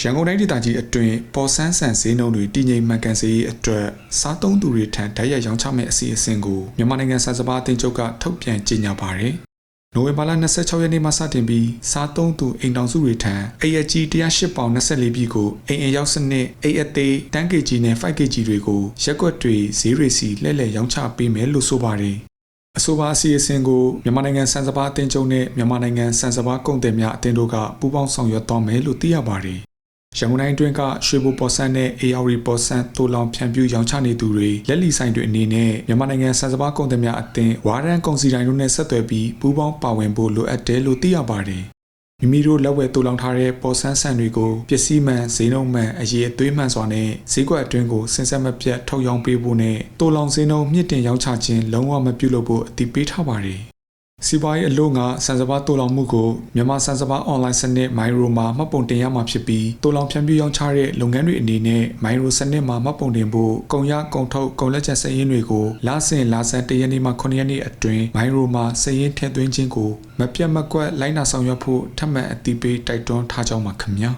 ရန်ကုန်တိုင်းဒေသကြီးအတွင်းပေါ်ဆန်းဆန်ဈေးနှုန်းတွေတည်ငြိမ်မှန်ကန်စေရေးအတွက်စားသုံးသူတွေထံဓာတ်ရိုက်ရောင်းချမဲ့အစီအစဉ်ကိုမြန်မာနိုင်ငံစံစပါအသင်းချုပ်ကထုတ်ပြန်ကြေညာပါတယ်။နိုဝင်ဘာလ26ရက်နေ့မှစတင်ပြီးစားသုံးသူအိမ်တောင်စုတွေထံအိမ်အကြီး108ပေါင်24ပြည်ကိုအိမ်အရောက်စနစ်အိမ်အသေး 10kg နဲ့ 5kg တွေကိုရက်ကွက်တွေဈေးတွေစီလှည့်လည်ရောင်းချပေးမယ်လို့ဆိုပါတယ်။အဆိုပါအစီအစဉ်ကိုမြန်မာနိုင်ငံစံစပါအသင်းချုပ်နဲ့မြန်မာနိုင်ငံစံစပါကုန်သည်များအသင်းတို့ကပူးပေါင်းဆောင်ရွက်သွားမယ်လို့သိရပါတယ်။ ရန်ကုန်တိုင်းအတွင်းကရွှေဘိုပေါ်ဆန်းနဲ့ AR ပေါ်ဆန်းတူလောင်ဖြန့်ပြူရောင်းချနေသူတွေလက်လီဆိုင်တွေအနေနဲ့မြန်မာနိုင်ငံစံစပါကုန်သည်များအသင်းဝါရန်ကုန်စီတိုင်းတို့နဲ့ဆက်သွယ်ပြီးပူးပေါင်းပါဝင်ဖို့လိုအပ်တယ်လို့သိရပါတယ်။မိမိတို့လက်ဝဲတူလောင်ထားတဲ့ပေါ်ဆန်းဆန်တွေကိုပစ္စည်းမှန်ဈေးနှုန်းမှန်အရေးအသွေးမှန်စွာနဲ့ဈေးကွက်အတွင်းကိုစင်ဆက်မပြတ်ထုတ်ရောင်းပေးဖို့နဲ့တူလောင်ဈေးနှုန်းမြင့်တင်ရောင်းချခြင်းလုံးဝမပြုလုပ်ဖို့အတည်ပြုထားပါတယ်။ စီးပွားရေးအလို့ငါစံစပါတူလောင်မှုကိုမြန်မာစံစပါအွန်လိုင်းစနစ်မိုင်ရိုမှာမှတ်ပုံတင်ရမှာဖြစ်ပြီးတူလောင်ဖြန့်ပြရောင်းချတဲ့လုပ်ငန်းတွေအနေနဲ့မိုင်ရိုစနစ်မှာမှတ်ပုံတင်ဖို့ကုန်ရကုန်ထုတ်ကုန်လက်ချက်စည်ရင်းတွေကိုလစဉ်လဆန်တရက်နေ့မှ9ရက်နေ့အတွင်းမိုင်ရိုမှာစည်ရင်းထည့်သွင်းခြင်းကိုမပြတ်မကွက်လိုက်နာဆောင်ရွက်ဖို့ထပ်မံအတည်ပြုတိုက်တွန်းထားကြောင်းပါခင်ဗျာ